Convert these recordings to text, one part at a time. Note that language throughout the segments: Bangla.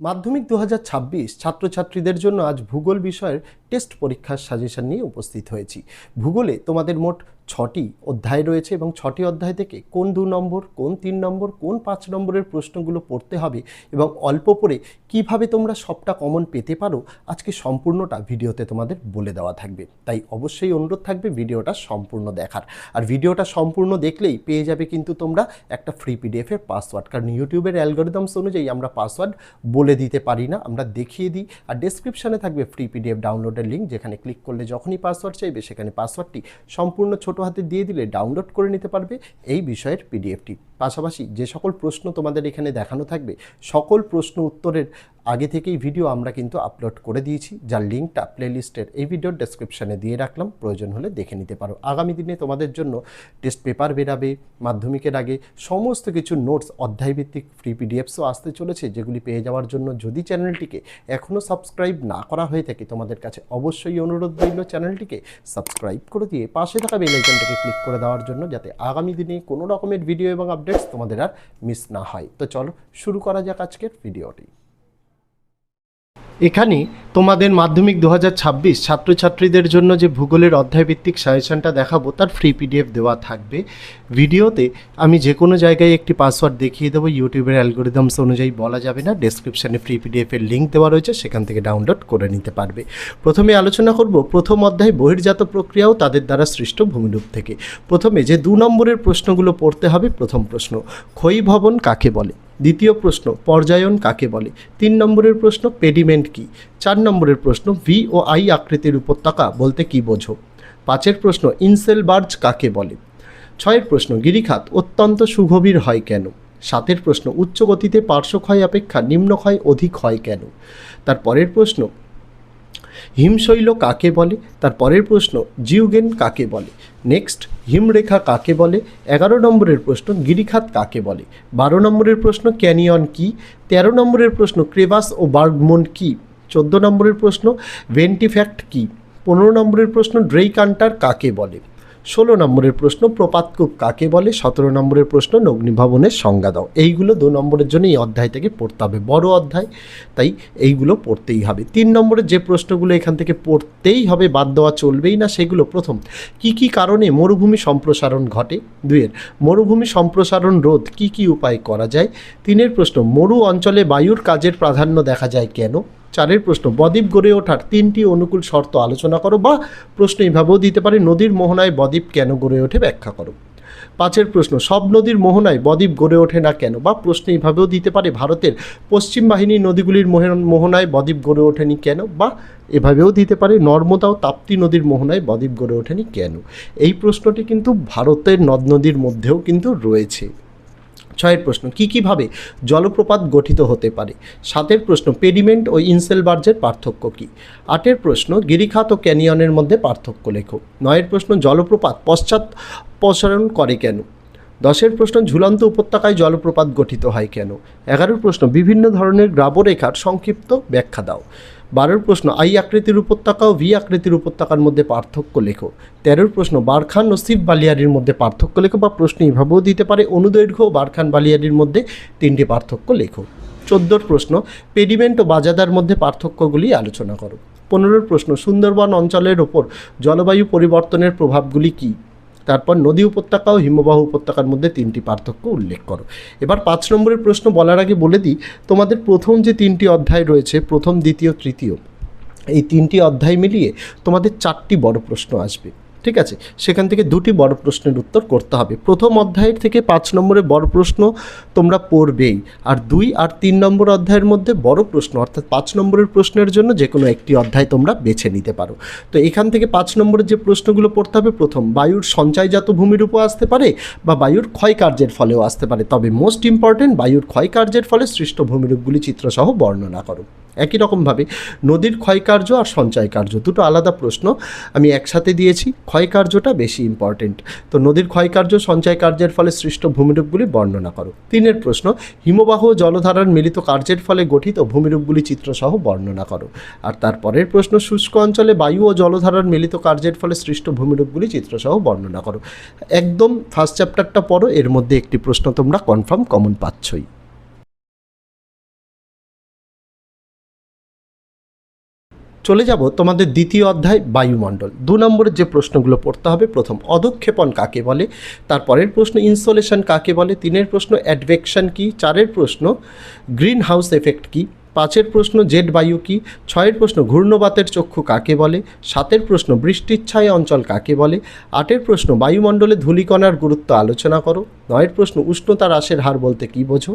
মাধ্যমিক দু হাজার ছাব্বিশ ছাত্রছাত্রীদের জন্য আজ ভূগোল বিষয়ের টেস্ট পরীক্ষার সাজেশন নিয়ে উপস্থিত হয়েছি। ভূগোলে তোমাদের মোট ছটি অধ্যায় রয়েছে এবং ছটি অধ্যায় থেকে কোন দু নম্বর, কোন তিন নম্বর, কোন পাঁচ নম্বরের প্রশ্নগুলো পড়তে হবে এবং অল্প পড়ে কীভাবে তোমরা সবটা কমন পেতে পারো, আজকে সম্পূর্ণটা ভিডিওতে তোমাদের বলে দেওয়া থাকবে। তাই অবশ্যই অনুরোধ থাকবে ভিডিওটা সম্পূর্ণ দেখার। আর ভিডিওটা সম্পূর্ণ দেখলেই পেয়ে যাবে কিন্তু তোমরা একটা ফ্রি পিডিএফের পাসওয়ার্ড। কারণ ইউটিউবের অ্যালগোরিদমস অনুযায়ী আমরা পাসওয়ার্ড বলে দিতে পারি না, আমরা দেখিয়ে দিই। আর ডেসক্রিপশনে থাকবে ফ্রি পিডিএফ ডাউনলোডের লিঙ্ক যেখানে ক্লিক করলে যখনই পাসওয়ার্ড চাইবে, সেখানে পাসওয়ার্ডটি সম্পূর্ণ ছোট হাতে দিয়ে দিলে ডাউনলোড করে নিতে পারবে এই বিষয়ের পিডিএফটি পাশাপাশি যে সকল প্রশ্ন তোমাদের এখানে দেখানো থাকবে, সকল প্রশ্ন উত্তরের আগে থেকেই ভিডিও আমরা কিন্তু আপলোড করে দিয়েছি, যার লিঙ্কটা প্লেলিস্টের এই ভিডিওর ডেসক্রিপশানে দিয়ে রাখলাম, প্রয়োজন হলে দেখে নিতে পারো। আগামী দিনে তোমাদের জন্য টেস্ট পেপার বেরাবে, মাধ্যমিকের আগে সমস্ত কিছু নোটস অধ্যায়ভিত্তিক ফ্রি পিডিএফসও আসতে চলেছে, যেগুলি পেয়ে যাওয়ার জন্য যদি চ্যানেলটিকে এখনও সাবস্ক্রাইব না করা হয়ে থাকে, তোমাদের কাছে অবশ্যই অনুরোধ রইল চ্যানেলটিকে সাবস্ক্রাইব করে দিয়ে পাশে থাকা বেল আইকনটাকে ক্লিক করে দেওয়ার জন্য, যাতে আগামী দিনে কোনো রকমের ভিডিও এবং আপডেটস তোমাদের আর মিস না হয়। তো চলো শুরু করা যাক আজকের ভিডিওটি এখানে তোমাদের মাধ্যমিক দু হাজার ছাব্বিশ ছাত্রছাত্রীদের জন্য যে ভূগোলের অধ্যায়ভিত্তিক সাজেশনটা দেখাবো, তার ফ্রি পিডিএফ দেওয়া থাকবে। ভিডিওতে আমি যে কোনো জায়গায় একটি পাসওয়ার্ড দেখিয়ে দেবো, ইউটিউবের অ্যালগোরিদমস অনুযায়ী বলা যাবে না ডেসক্রিপশানে ফ্রি পিডিএফের লিঙ্ক দেওয়া রয়েছে, সেখান থেকে ডাউনলোড করে নিতে পারবে। প্রথমে আলোচনা করব, প্রথম অধ্যায় বহির্জাত প্রক্রিয়াও তাদের দ্বারা সৃষ্ট ভূমিরূপ থেকে। প্রথমে যে দু নম্বরের প্রশ্নগুলো পড়তে হবে, প্রথম প্রশ্ন ক্ষয়ী ভবন কাকে বলে? দ্বিতীয় প্রশ্ন, পর্যায়ন কাকে বলে? তিন নম্বরের প্রশ্ন, পেডিমেন্ট কি? চার নম্বরের প্রশ্ন, ভি ও আই আকৃতির উপত্যকা বলতে কি বোঝো? পাঁচের প্রশ্ন ইনসেল বার্জ কাকে বলে? ছয়ের প্রশ্ন, গিরিখাত অত্যন্ত সুগভীর হয় কেন? সাতের প্রশ্ন উচ্চ গতিতে পার্শ্বক্ষয় অপেক্ষা নিম্নক্ষয় অধিক হয় কেন? তার পরের প্রশ্ন, হিমশৈল কাকে বলে? তার পরের প্রশ্ন, জিউগেন কাকে বলে? নেক্সট হিমরেখা কাকে বলে? এগারো নম্বরের প্রশ্ন, গিরিখাত কাকে বলে? বারো নম্বরের প্রশ্ন, ক্যানিয়ন কি? তেরো নম্বরের প্রশ্ন ক্রেবাস ও বার্গমন কি? চোদ্দ নম্বরের প্রশ্ন, ভেন্টিফ্যাক্ট কি? পনেরো নম্বরের প্রশ্ন, ড্রেইকান্টার কাকে বলে? ষোলো নম্বরের প্রশ্ন প্রপাতকূপ কাকে বলে? সতেরো নম্বরের প্রশ্ন নগ্নিভবনের সংজ্ঞা দাও। এইগুলো দু নম্বরের জন্য এই অধ্যায় থেকে পড়তে হবে। বড় অধ্যায়, তাই এইগুলো পড়তেই হবে। তিন নম্বরের যে প্রশ্নগুলো এখান থেকে পড়তেই হবে, বাদ দেওয়া চলবেই না, সেগুলো প্রথম, কি কি কারণে মরুভূমি সম্প্রসারণ ঘটে? দুইয়ের, মরুভূমি সম্প্রসারণ রোধ কি কি উপায় করা যায়? তিনের প্রশ্ন, মরু অঞ্চলে বায়ুর কাজের প্রাধান্য দেখা যায় কেন? চারের প্রশ্ন। বদ্বীপ গড়ে ওঠার তিনটি অনুকূল শর্ত আলোচনা করো বা প্রশ্ন এইভাবেও দিতে পারে, নদীর মোহনায় বদ্বীপ কেন গড়ে ওঠে ব্যাখ্যা করো। পাঁচের প্রশ্ন, সব নদীর মোহনায় বদ্বীপ গড়ে ওঠে না কেন বা প্রশ্ন এইভাবেও দিতে পারে, ভারতের পশ্চিম বাহিনী নদীগুলির মোহন- মোহনায় বদ্বীপ গড়ে ওঠেনি কেন বা এভাবেও দিতে পারে, নর্মদা ও তাপ্তি নদীর মোহনায় বদ্বীপ গড়ে ওঠেনি কেন? এই প্রশ্নটি কিন্তু ভারতের নদ নদীর মধ্যেও কিন্তু রয়েছে। ছয়ের প্রশ্ন, কী কীভাবে জলপ্রপাত গঠিত হতে পারে? সাতের প্রশ্ন, পেডিমেন্ট ও ইনসেলবার্জের পার্থক্য কী? আটের প্রশ্ন, গিরিখাত ও ক্যানিয়নের মধ্যে পার্থক্য লেখো। নয়ের প্রশ্ন, জলপ্রপাত পশ্চাৎ প্রসারণ করে কেন? দশের প্রশ্ন, ঝুলন্ত উপত্যকায় জলপ্রপাত গঠিত হয় কেন? এগারোর প্রশ্ন, বিভিন্ন ধরনের গ্রাবরেখার সংক্ষিপ্ত ব্যাখ্যা দাও। বারোর প্রশ্ন, আই আকৃতির উপত্যকা ও ভি আকৃতির উপত্যকার মধ্যে পার্থক্য লেখো। তেরোর প্রশ্ন, বারখান ও শিব বালিয়ারির মধ্যে পার্থক্য লেখো বা প্রশ্ন এভাবেও দিতে পারে, অনুদৈর্ঘ্য ও বারখান বালিয়ারির মধ্যে তিনটি পার্থক্য লেখো। চোদ্দোর প্রশ্ন, পেডিমেন্ট ও বাজাদার মধ্যে পার্থক্যগুলি আলোচনা করো। পনেরোর প্রশ্ন, সুন্দরবন অঞ্চলের ওপর জলবায়ু পরিবর্তনের প্রভাবগুলি কী? তারপর নদী উপত্যকা ও হিমবাহ উপত্যকার মধ্যে তিনটি পার্থক্য উল্লেখ করো। এবার পাঁচ নম্বরের প্রশ্ন বলার আগে বলে দিই, তোমাদের প্রথম যে তিনটি অধ্যায় রয়েছে, প্রথম, দ্বিতীয়, তৃতীয়, এই তিনটি অধ্যায় মিলিয়ে তোমাদের চারটি বড় প্রশ্ন আসবে। ঠিক আছে? সেখান থেকে দুটি বড় প্রশ্নের উত্তর করতে হবে। প্রথম অধ্যায়ের থেকে পাঁচ নম্বরের বড় প্রশ্ন তোমরা পড়বেই। আর দুই আর তিন নম্বর অধ্যায়ের মধ্যে বড় প্রশ্ন, অর্থাৎ পাঁচ নম্বরের প্রশ্নের জন্য যে কোনো একটি অধ্যায় তোমরা বেছে নিতে পারো। তো এখান থেকে পাঁচ নম্বরের যে প্রশ্নগুলো পড়তে হবে, প্রথম, বায়ুর সঞ্চয়জাত ভূমির উপর আসতে পারে বা বায়ুর ক্ষয়কার্যের ফলেও আসতে পারে। তবে মোস্ট ইম্পর্টেন্ট বায়ুর ক্ষয়কার্যের ফলে সৃষ্ট ভূমিরূপগুলি চিত্রসহ বর্ণনা করো। একই রকমভাবে নদীর ক্ষয়কার্য আর সঞ্চয় কার্য, দুটো আলাদা প্রশ্ন আমি একসাথে দিয়েছি ক্ষয়কার্যটা বেশি ইম্পর্টেন্ট তো নদীর ক্ষয়কার্য সঞ্চয় কার্যের ফলে সৃষ্ট ভূমিরূপগুলি বর্ণনা করো। তিনের প্রশ্ন, হিমবাহ জলধারার মিলিত কার্যের ফলে গঠিত ভূমিরূপগুলি চিত্রসহ বর্ণনা করো। আর তারপরের প্রশ্ন, শুষ্ক অঞ্চলে বায়ু ও জলধারার মিলিত কার্যের ফলে সৃষ্ট ভূমিরূপগুলি চিত্রসহ বর্ণনা করো। একদম ফার্স্ট চ্যাপ্টারটা পড়ো, এর মধ্যে একটি প্রশ্ন তোমরা কনফার্ম কমন পাচ্ছই। চলে যাব তোমাদের দ্বিতীয় অধ্যায় বায়ুমণ্ডল। দু নম্বরের যে প্রশ্নগুলো পড়তে হবে, প্রথম, অধক্ষেপণ কাকে বলে? তারপরের প্রশ্ন, ইনসোলেশন কাকে বলে? তিনের প্রশ্ন, অ্যাডভেকশন কি? চারের প্রশ্ন গ্রিন হাউস এফেক্ট কি? পাঁচের প্রশ্ন জেট বায়ু কি? ছয়ের প্রশ্ন ঘূর্ণবাতের চক্ষু কাকে বলে? সাতের প্রশ্ন বৃষ্টির ছায়া অঞ্চল কাকে বলে? আটের প্রশ্ন বায়ুমণ্ডলে ধূলিকণার গুরুত্ব আলোচনা করো। নয়ের প্রশ্ন উষ্ণতা হ্রাসের হার বলতে কী বোঝো?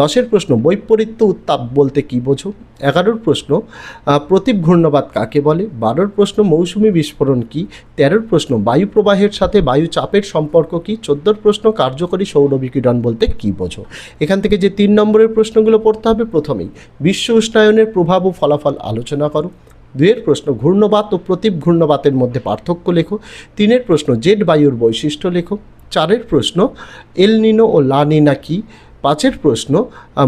দশের প্রশ্ন বৈপরীত্য উত্তাপ বলতে কী বোঝো? এগারোর প্রশ্ন প্রতীপ ঘূর্ণবাত কাকে বলে? বারোর প্রশ্ন মৌসুমি বিস্ফোরণ কি? তেরোর প্রশ্ন বায়ু প্রবাহের সাথে বায়ু চাপের সম্পর্ক কি? চোদ্দোর প্রশ্ন কার্যকরী সৌর বিকিরণ বলতে কী বোঝো? এখান থেকে যে তিন নম্বরের প্রশ্নগুলো পড়তে হবে প্রথমেই বিশ্ব উষ্ণায়নের প্রভাব ও ফলাফল আলোচনা করো। দুয়ের প্রশ্ন, ঘূর্ণবাত ও প্রতীপ ঘূর্ণবাতের মধ্যে পার্থক্য লেখো। তিনের প্রশ্ন জেড বায়ুর বৈশিষ্ট্য লেখো। চারের প্রশ্ন এলনিনো ও লা নিনা কি? পাঁচের প্রশ্ন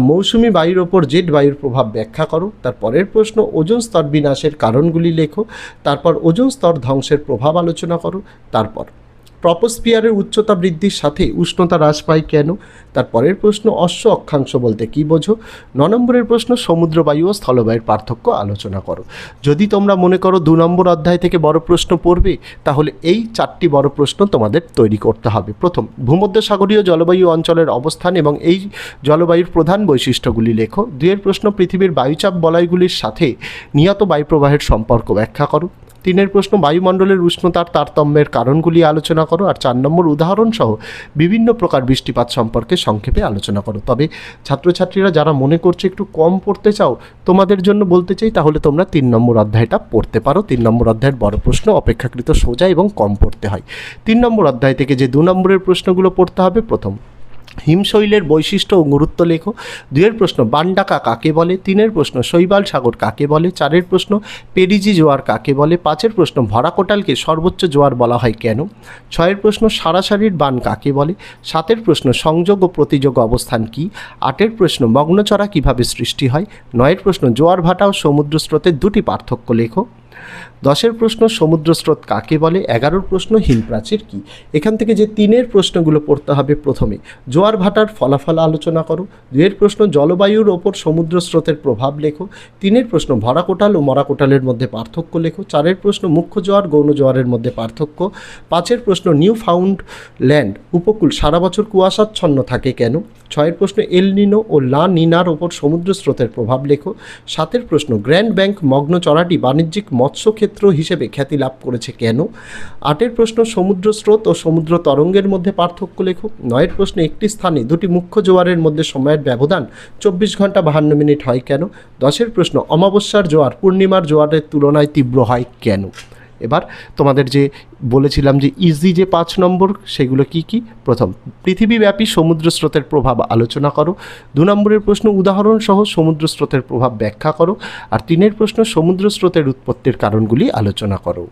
মৌসুমি বায়ুর ওপর জেড বায়ুর প্রভাব ব্যাখ্যা করো। তারপরের প্রশ্ন, ওজোন স্তর বিনাশের কারণগুলি লেখো। তারপর ওজোন স্তর ধ্বংসের প্রভাব আলোচনা করো। তারপর ট্রপোস্পিয়ারের উচ্চতা বৃদ্ধির সাথে উষ্ণতা হ্রাস পায় কেন? তারপরের প্রশ্ন, অশ্ব অক্ষাংশ বলতে কী বোঝো? ন নম্বরের প্রশ্ন, সমুদ্র বায়ু ও স্থলবায়ুর পার্থক্য আলোচনা করো। যদি তোমরা মনে করো দু নম্বর অধ্যায় থেকে বড় প্রশ্ন পড়বে, তাহলে এই চারটি বড় প্রশ্ন তোমাদের তৈরি করতে হবে। প্রথম, ভূমধ্যসাগরীয় জলবায়ু অঞ্চলের অবস্থান এবং এই জলবায়ুর প্রধান বৈশিষ্ট্যগুলি লেখো। দুয়ের প্রশ্ন, পৃথিবীর বায়ুচাপ বলয়গুলির সাথে নিয়ত বায়ুপ্রবাহের সম্পর্ক ব্যাখ্যা করো। তিনের প্রশ্ন, বায়ুমণ্ডলের উষ্ণতার তারতম্যের কারণগুলি আলোচনা করো আর চার নম্বর উদাহরণ সহ বিভিন্ন প্রকার বৃষ্টিপাত সম্পর্কে সংক্ষেপে আলোচনা করো। তবে ছাত্রছাত্রীরা যারা মনে করছে একটু কম পড়তে চাও, তোমাদের জন্য বলতে চাই তাহলে তোমরা তিন নম্বর অধ্যায়টা পড়তে পারো। তিন নম্বর অধ্যায়ের বড় প্রশ্ন, অপেক্ষাকৃত সোজা এবং কম পড়তে হয়। তিন নম্বর অধ্যায় থেকে যে দু নম্বরের প্রশ্নগুলো পড়তে হবে, প্রথম হিমশৈলের বৈশিষ্ট্য ও গুরুত্ব লেখো। দুয়ের প্রশ্ন, বান্ডাকা কাকে বলে? তিনের প্রশ্ন, শৈবাল সাগর কাকে বলে? চারের প্রশ্ন, পেরিজি জোয়ার কাকে বলে? পাঁচের প্রশ্ন ভরা কোটালকে সর্বোচ্চ জোয়ার বলা হয় কেন? ছয়ের প্রশ্ন, সারাসারির বান কাকে বলে? সাতের প্রশ্ন, সংযোগ ও প্রতিযোগ অবস্থান কি? আটের প্রশ্ন, মগ্নচরা কীভাবে সৃষ্টি হয়? নয়ের প্রশ্ন, জোয়ার ভাটা ও সমুদ্র স্রোতের দুটি পার্থক্য লেখো। দশের প্রশ্ন সমুদ্র স্রোত কাকে বলে? এগারোর প্রশ্ন হিমপ্রাচীর কী? এখান থেকে যে তিনের প্রশ্নগুলো পড়তে হবে প্রথমে, জোয়ার ভাটার ফলাফল আলোচনা করো। দুয়ের প্রশ্ন, জলবায়ুর ওপর সমুদ্র স্রোতের প্রভাব লেখো। তিনের প্রশ্ন ভরা কোটাল ও মরা কোটালের মধ্যে পার্থক্য লেখো। চারের প্রশ্ন, মুখ্য জোয়ার, গৌণ জোয়ারের মধ্যে পার্থক্য। পাঁচের প্রশ্ন নিউ ফাউন্ড ল্যান্ড উপকূল সারা বছর কুয়াশাচ্ছন্ন থাকে কেন? ছয়ের প্রশ্ন, এল নিনো ও লা নিনার ওপর সমুদ্র স্রোতের প্রভাব লেখো। সাতের প্রশ্ন, গ্র্যান্ড ব্যাংক মগ্ন চড়াটি বাণিজ্যিক মৎস্যক্ষেত্র হিসেবে খ্যাতি লাভ করেছে কেন? আটের প্রশ্ন সমুদ্র স্রোত ও সমুদ্র তরঙ্গের মধ্যে পার্থক্য লেখো। নয়ের প্রশ্ন, একটি স্থানে দুটি মুখ্য জোয়ারের মধ্যে সময়ের ব্যবধান চব্বিশ ঘণ্টা বাহান্ন মিনিট হয় কেন? দশের প্রশ্ন, অমাবস্যার জোয়ার পূর্ণিমার জোয়ারের তুলনায় তীব্র হয় কেন? এবার তোমাদের যে বলেছিলাম যে ইজি যে পাঁচ নম্বর, সেগুলো কি কি? প্রথম, পৃথিবীব্যাপী সমুদ্র স্রোতের প্রভাব আলোচনা করো। দু নম্বরের প্রশ্ন উদাহরণ সহ সমুদ্র স্রোতের প্রভাব ব্যাখ্যা করো। আর তিনের প্রশ্ন, সমুদ্র স্রোতের উৎপত্তির কারণগুলি আলোচনা করো।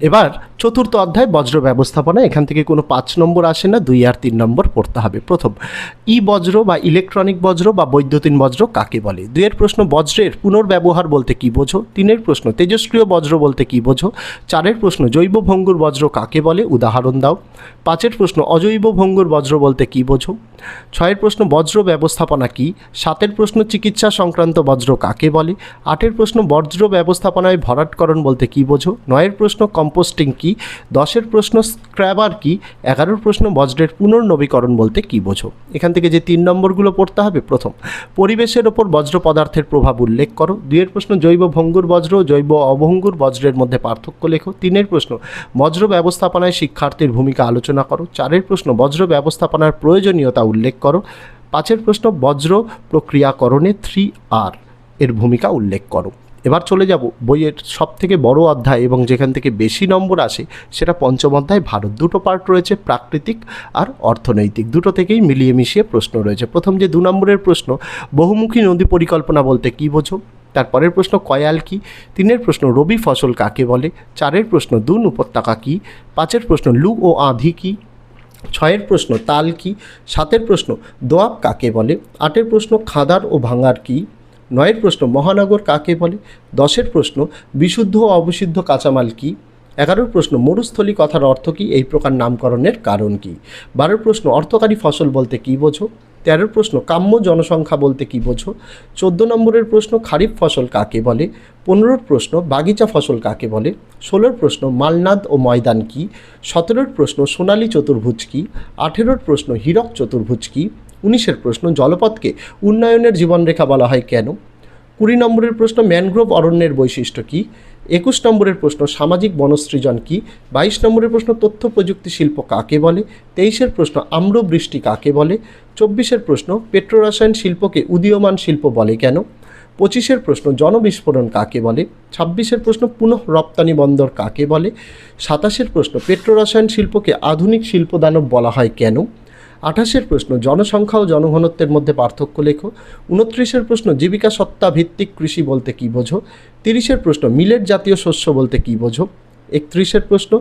এবার চতুর্থ অধ্যায় বজ্র ব্যবস্থাপনা, এখান থেকে কোনো পাঁচ নম্বর আসে না, দুই আর তিন নম্বর পড়তে হবে। প্রথম, ই বজ্র বা ইলেকট্রনিক বজ্র বা বৈদ্যুতিন বজ্র কাকে বলে? দুইয়ের প্রশ্ন, বজ্রের পুনর্ব্যবহার বলতে কি বোঝো? তিনের প্রশ্ন, তেজস্ক্রিয় বজ্র বলতে কি বোঝো? চারের প্রশ্ন, জৈব ভঙ্গুর বজ্র কাকে বলে? উদাহরণ দাও। পাঁচের প্রশ্ন, অজৈব ভঙ্গুর বজ্র বলতে কি বোঝো? ছয়ের প্রশ্ন, বজ্র ব্যবস্থাপনা কি? সাতের প্রশ্ন, চিকিৎসা সংক্রান্ত বজ্র কাকে বলে? আটের প্রশ্ন, বজ্র ব্যবস্থাপনায় ভরাটকরণ বলতে কি বোঝো? নয়ের প্রশ্ন, কম্পোস্টিং কি? দশের প্রশ্ন, স্ক্র্যাবার কি? এগারোর প্রশ্ন, বজ্রের পুনর্নবীকরণ বলতে কি বোঝো? এখান থেকে যে তিন নম্বরগুলো পড়তে হবে, প্রথম, পরিবেশের ওপর বজ্র পদার্থের প্রভাব উল্লেখ করো। দুইয়ের প্রশ্ন, জৈব ভঙ্গুর বজ্র, জৈব অভঙ্গুর বজ্রের মধ্যে পার্থক্য লেখো। তিনের প্রশ্ন, বজ্র ব্যবস্থাপনায় শিক্ষার্থীর ভূমিকা আলোচনা করো। চারের প্রশ্ন, বজ্র ব্যবস্থাপনার প্রয়োজনীয়তা উল্লেখ করো। পাঁচের প্রশ্ন, বজ্র প্রক্রিয়াকরণে থ্রি আর এর ভূমিকা উল্লেখ করো। এবার চলে যাব বইয়ের সব থেকে বড় অধ্যায় এবং যেখান থেকে বেশি নম্বর আসে সেটা পঞ্চম অধ্যায়, ভারত দুটো পার্ট রয়েছে, প্রাকৃতিক আর অর্থনৈতিক। দুটো থেকেই মিলিয়ে মিশিয়ে প্রশ্ন রয়েছে। প্রথম যে দু নম্বরের প্রশ্ন, বহুমুখী নদী পরিকল্পনা বলতে কী বোঝো? তারপরের প্রশ্ন, কয়াল কি? তিনের প্রশ্ন, রবি ফসল কাকে বলে? চারের প্রশ্ন, দুন উপত্যকা কি? পাঁচের প্রশ্ন, লু ও আঁধি কি? ছয়ের প্রশ্ন, তাল কি? সাতের প্রশ্ন দোয়াব কাকে বলে? আটের প্রশ্ন, খাদার ও ভাঙার কি? নয়ের প্রশ্ন, মহানগর কাকে বলে? দশের প্রশ্ন, বিশুদ্ধ ও অবিশুদ্ধ কাঁচামাল কি? এগারোর প্রশ্ন, মরুস্থলী কথার অর্থ কী? এই প্রকার নামকরণের কারণ কী? বারোর প্রশ্ন, অর্থকারী ফসল বলতে কী বোঝো? তেরোর প্রশ্ন, কাম্য জনসংখ্যা বলতে কী বোঝো? চোদ্দ নম্বরের প্রশ্ন, খারিফ ফসল কাকে বলে? পনেরোর প্রশ্ন, বাগিচা ফসল কাকে বলে? ষোলোর প্রশ্ন, মালনাদ ও ময়দান কি? সতেরোর প্রশ্ন, সোনালী চতুর্ভুজ কি? আঠেরোর প্রশ্ন, হীরক চতুর্ভুজ কি? উনিশের প্রশ্ন জলপথকে উন্নয়নের জীবনরেখা বলা হয় কেন? কুড়ি নম্বরের প্রশ্ন, ম্যানগ্রোভ অরণ্যের বৈশিষ্ট্য কী? একুশ নম্বরের প্রশ্ন, সামাজিক বনসৃজন কী? বাইশ নম্বরের প্রশ্ন, তথ্য প্রযুক্তি শিল্প কাকে বলে? তেইশের প্রশ্ন আম্র বৃষ্টি কাকে বলে? চব্বিশের প্রশ্ন, পেট্রোরসায়ন শিল্পকে উদীয়মান শিল্প বলে কেন? পঁচিশের প্রশ্ন, জনবিস্ফোরণ কাকে বলে? ছাব্বিশের প্রশ্ন, পুনঃ রপ্তানি বন্দর কাকে বলে? সাতাশের প্রশ্ন, পেট্রোরসায়ন শিল্পকে আধুনিক শিল্পদানব বলা হয় কেন? আঠাশের প্রশ্ন, জনসংখ্যা ও জনঘনত্বের মধ্যে পার্থক্য লেখো। উনত্রিশের প্রশ্ন, জীবিকা সত্তা ভিত্তিক কৃষি বলতে কী বোঝো? তিরিশের প্রশ্ন মিলেট জাতীয় শস্য বলতে কী বোঝো? একত্রিশের প্রশ্ন,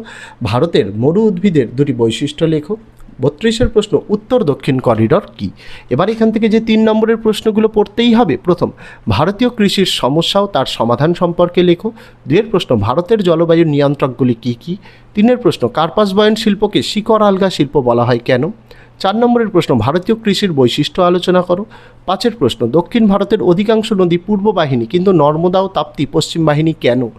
ভারতের মরু উদ্ভিদের দুটি বৈশিষ্ট্য লেখো। বত্রিশের প্রশ্ন, উত্তর দক্ষিণ করিডর কি? এবার এখান থেকে যে তিন নম্বরের প্রশ্নগুলো পড়তেই হবে, প্রথম, ভারতীয় কৃষির সমস্যা ও তার সমাধান সম্পর্কে লেখো। দুয়ের প্রশ্ন, ভারতের জলবায়ুর নিয়ন্ত্রকগুলি কী কী? তিনের প্রশ্ন, কার্পাস বয়ন শিল্পকে শিকড় আলগা শিল্প বলা হয় কেন? চার নম্বরের প্রশ্ন, ভারতীয় কৃষির বৈশিষ্ট্য আলোচনা করো। পাঁচের প্রশ্ন, দক্ষিণ ভারতের অধিকাংশ নদী পূর্ব বাহিনী কিন্তু নর্মদা ও তাপ্তি পশ্চিম বাহিনী কেন?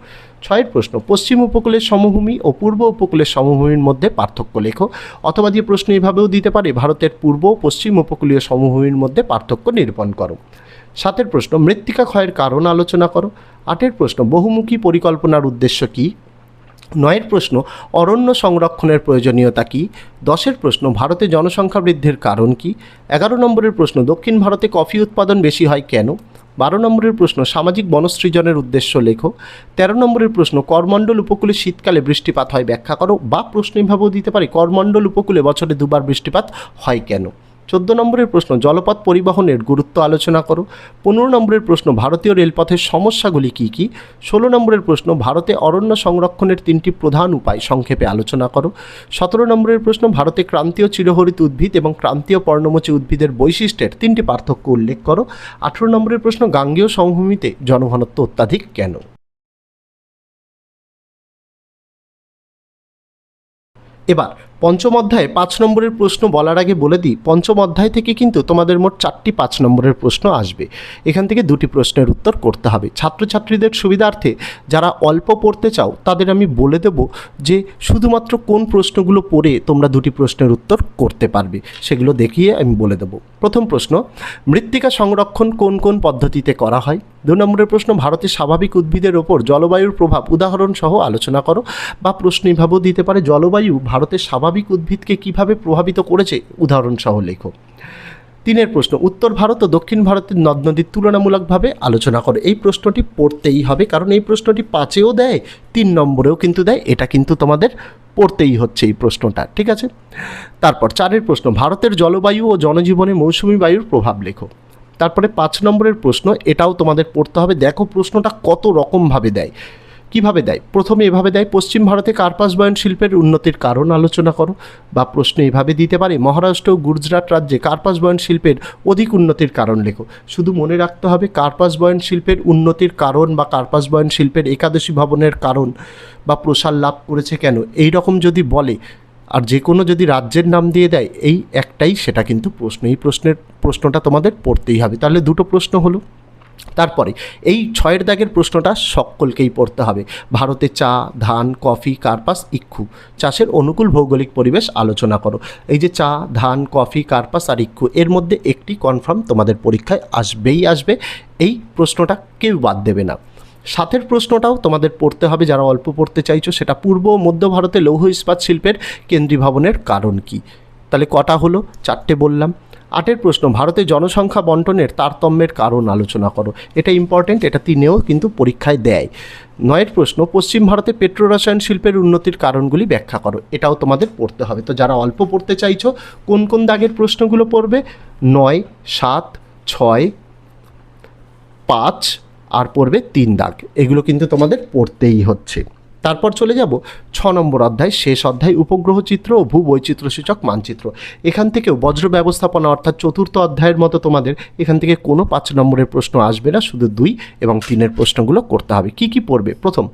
ছয়ের প্রশ্ন, পশ্চিম উপকূলের সমভূমি ও পূর্ব উপকূলের সমভূমির মধ্যে পার্থক্য লেখো। অথবা দিয়ে প্রশ্ন এভাবেও দিতে পারে, ভারতের পূর্ব ও পশ্চিম উপকূলীয় সমভূমির মধ্যে পার্থক্য নিরূপণ করো। সাতের প্রশ্ন, মৃত্তিকা ক্ষয়ের কারণ আলোচনা করো। আটের প্রশ্ন, বহুমুখী পরিকল্পনার উদ্দেশ্য কী? নয়ের প্রশ্ন, অরণ্য সংরক্ষণের প্রয়োজনীয়তা কী? দশের প্রশ্ন, ভারতে জনসংখ্যা বৃদ্ধির কারণ কী? এগারো নম্বরের প্রশ্ন, দক্ষিণ ভারতে কফি উৎপাদন বেশি হয় কেন? বারো নম্বরের প্রশ্ন, সামাজিক বনসৃজনের উদ্দেশ্য লেখো। তেরো নম্বরের প্রশ্ন, করমণ্ডল উপকূলে শীতকালে বৃষ্টিপাত হয় ব্যাখ্যা করো। বা প্রশ্ন এভাবেও দিতে পারি, করমণ্ডল উপকূলে বছরে দুবার বৃষ্টিপাত হয় কেন? চোদ্দ নম্বরের প্রশ্ন, জলপথ পরিবহনের গুরুত্ব আলোচনা করো। পনেরো নম্বরের প্রশ্ন, ভারতীয় রেলপথের সমস্যাগুলি কী কী? ষোলো নম্বরের প্রশ্ন, ভারতে অরণ্য সংরক্ষণের তিনটি প্রধান উপায় সংক্ষেপে আলোচনা করো। সতেরো নম্বরের প্রশ্ন, ভারতে ক্রান্তীয় চিরহরিত উদ্ভিদ এবং ক্রান্তীয় পর্ণমোচী উদ্ভিদের বৈশিষ্ট্যের তিনটি পার্থক্য উল্লেখ করো। আঠেরো নম্বরের প্রশ্ন, গাঙ্গেয় সমভূমিতে জনঘনত্ব অত্যাধিক কেন? এবার পঞ্চম অধ্যায়ে পাঁচ নম্বরের প্রশ্ন বলার আগে বলে দিই, পঞ্চম অধ্যায় থেকে কিন্তু তোমাদের মোট চারটি পাঁচ নম্বরের প্রশ্ন আসবে। এখান থেকে দুটি প্রশ্নের উত্তর করতে হবে। ছাত্রছাত্রীদের সুবিধার্থে যারা অল্প পড়তে চাও, তাদের আমি বলে দেব যে শুধুমাত্র কোন প্রশ্নগুলো পড়ে তোমরা দুটি প্রশ্নের উত্তর করতে পারবে, সেগুলো দেখিয়ে আমি বলে দেব। প্রথম প্রশ্ন, মৃত্তিকা সংরক্ষণ কোন কোন পদ্ধতিতে করা হয়? দু নম্বরের প্রশ্ন ভারতের স্বাভাবিক উদ্ভিদের ওপর জলবায়ুর প্রভাব উদাহরণ সহ আলোচনা করো বা প্রশ্ন এভাবেও দিতে পারে, জলবায়ু ভারতের স্বাভাবিক উদ্ভিদকে কীভাবে প্রভাবিত করেছে? উদাহরণ সহ লেখো। তিনের প্রশ্ন, উত্তর ভারত ও দক্ষিণ ভারতের নদ নদীর তুলনামূলকভাবে আলোচনা করো। এই প্রশ্নটি পড়তেই হবে, কারণ এই প্রশ্নটি পাঁচেও দেয়, তিন নম্বরেও কিন্তু দেয়। এটা কিন্তু তোমাদের পড়তেই হচ্ছে এই প্রশ্নটা, ঠিক আছে? তারপর চারের প্রশ্ন, ভারতের জলবায়ু ও জনজীবনে মৌসুমি বায়ুর প্রভাব লেখো। তারপরে পাঁচ নম্বরের প্রশ্ন, এটাও তোমাদের পড়তে হবে। দেখো প্রশ্নটা কত রকমভাবে দেয়। কীভাবে দেয়? প্রথমে এভাবে দেয়, পশ্চিম ভারতে কার্পাস বয়ন শিল্পের উন্নতির কারণ আলোচনা করো বা প্রশ্ন এভাবে দিতে পারে, মহারাষ্ট্র ও গুজরাট রাজ্যে কার্পাস বয়ন শিল্পের অধিক উন্নতির কারণ লেখো। শুধু মনে রাখতে হবে, কার্পাস বয়ন শিল্পের উন্নতির কারণ বা কার্পাস বয়ন শিল্পের একাদশী ভবনের কারণ বা প্রসার লাভ করেছে কেন? এই রকম যদি বলে, আর যে কোনো যদি রাজ্যের নাম দিয়ে দেয়, এই একটাই সেটা কিন্তু প্রশ্ন। এই প্রশ্নের, প্রশ্নটা তোমাদের পড়তেই হবে। তাহলে দুটো প্রশ্ন হলো। তারপরে, এই ছয়ের দাগের প্রশ্নটা সকলকেই পড়তে হবে। ভারতে চা, ধান, কফি, কার্পাস, ইক্ষু। চাষের অনুকূল ভৌগোলিক পরিবেশ আলোচনা করো। এই যে চা, ধান, কফি, কার্পাস আর ইক্ষু, এর মধ্যে একটি কনফার্ম তোমাদের পরীক্ষায় আসবেই আসবে। এই প্রশ্নটা কেউ বাদ দেবে না। সাথের প্রশ্নটাও তোমাদের পড়তে হবে, যারা অল্প পড়তে চাইছো। সেটা পূর্ব ও মধ্য ভারতে লৌহ ইস্পাত শিল্পের কেন্দ্রীয় ভবনের কারণ কি? তাহলে কটা হলো? চারটে বললাম। আটের প্রশ্ন ভারতে জনসংখ্যা বন্টনের তারতম্যের কারণ আলোচনা করো। এটা ইম্পর্টেন্ট এটা তিনেও কিন্তু পরীক্ষায় দেয়। নয়ের প্রশ্ন, পশ্চিম ভারতে পেট্রোরসায়ন শিল্পের উন্নতির কারণগুলি ব্যাখ্যা করো। এটাও তোমাদের পড়তে হবে। তো যারা অল্প পড়তে চাইছো, কোন কোন দাগের প্রশ্নগুলো পড়বে? নয়, সাত, ছয়, পাঁচ, আর পড়বে তিন দাগ। এগুলো কিন্তু তোমাদের পড়তেই হচ্ছে। তারপর চলে যাব ছ নম্বর অধ্যায়, শেষ অধ্যায়, উপগ্রহ চিত্র ও ভূ বৈচিত্র্যসূচক মানচিত্র। এখান থেকেও বজ্র ব্যবস্থাপনা অর্থাৎ চতুর্থ অধ্যায়ের মতো তোমাদের এখান থেকে কোনো পাঁচ নম্বরের প্রশ্ন আসবে না, শুধু দুই এবং তিনের প্রশ্নগুলো করতে হবে। কি কি পড়বে? প্রথম,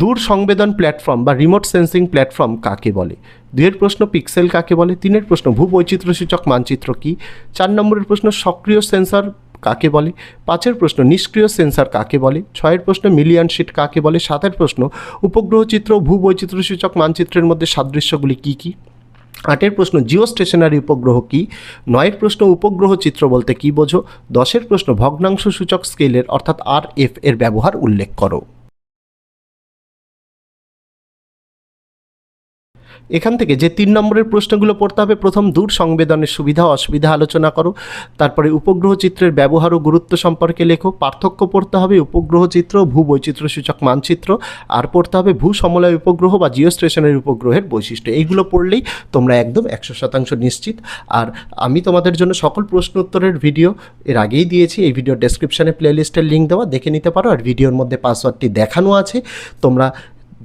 দূর সংবেদন প্ল্যাটফর্ম বা রিমোট সেন্সিং প্ল্যাটফর্ম কাকে বলে? দুয়ের প্রশ্ন পিক্সেল কাকে বলে? তিনের প্রশ্ন ভূবৈচিত্র্যসূচক মানচিত্র কী? চার নম্বরের প্রশ্ন সক্রিয় সেন্সর কাকে বলে? পাঁচের প্রশ্ন, নিষ্ক্রিয় সেন্সার কাকে বলে? ছয়ের প্রশ্ন, মিলিয়ান শিট কাকে বলে? সাতের প্রশ্ন, উপগ্রহ চিত্র ভূবৈচিত্র্যসূচক মানচিত্রের মধ্যে সাদৃশ্যগুলি কী কী? আটের প্রশ্ন জিও স্টেশনারি উপগ্রহ কী? নয়ের প্রশ্ন, উপগ্রহ চিত্র বলতে কী বোঝো? দশের প্রশ্ন, ভগ্নাংশ সূচক স্কেলের অর্থাৎ আর এফ এর ব্যবহার উল্লেখ করো। এখান থেকে যে তিন নম্বরের প্রশ্নগুলো পড়তে হবে, প্রথম দূর সংবেদনের সুবিধা, অসুবিধা আলোচনা করো, তারপরে উপগ্রহ চিত্রের ব্যবহার ও গুরুত্ব সম্পর্কে লেখো, পার্থক্য পড়তে হবে উপগ্রহ চিত্র ভূ বৈচিত্র্যসূচক মানচিত্র, আর পড়তে হবে ভূ সমলয় উপগ্রহ বা জিও স্টেশনের উপগ্রহের বৈশিষ্ট্য। এইগুলো পড়লেই তোমরা একদম একশো শতাংশ নিশ্চিত। আর আমি তোমাদের জন্য সকল প্রশ্ন উত্তরের ভিডিও এর আগেই দিয়েছি, এই ভিডিও ডেসক্রিপশানে প্লেলিস্টের লিঙ্ক দেওয়া, দেখে নিতে পারো। আর ভিডিওর মধ্যে পাসওয়ার্ডটি দেখানো আছে। তোমরা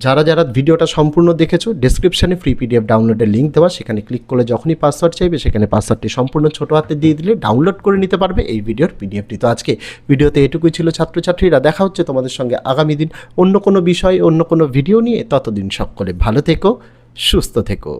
যারা যারা ভিডিওটা সম্পূর্ণ দেখেছ ডিসক্রিপশানে ফ্রি পিডিএফ ডাউনলোডের লিঙ্ক দেওয়া, সেখানে ক্লিক করলে যখনই পাসওয়ার্ড চাইবে, সেখানে পাসওয়ার্ডটি সম্পূর্ণ ছোট হাতে দিয়ে দিলে ডাউনলোড করে নিতে পারবে এই ভিডিওর পিডিএফটি তো আজকে ভিডিওতে এটুকুই ছিল ছাত্রছাত্রীরা। দেখা হচ্ছে তোমাদের সঙ্গে আগামী দিন অন্য কোনো বিষয়, অন্য কোনো ভিডিও নিয়ে। ততদিন সকলে ভালো থেকো, সুস্থ থেকো।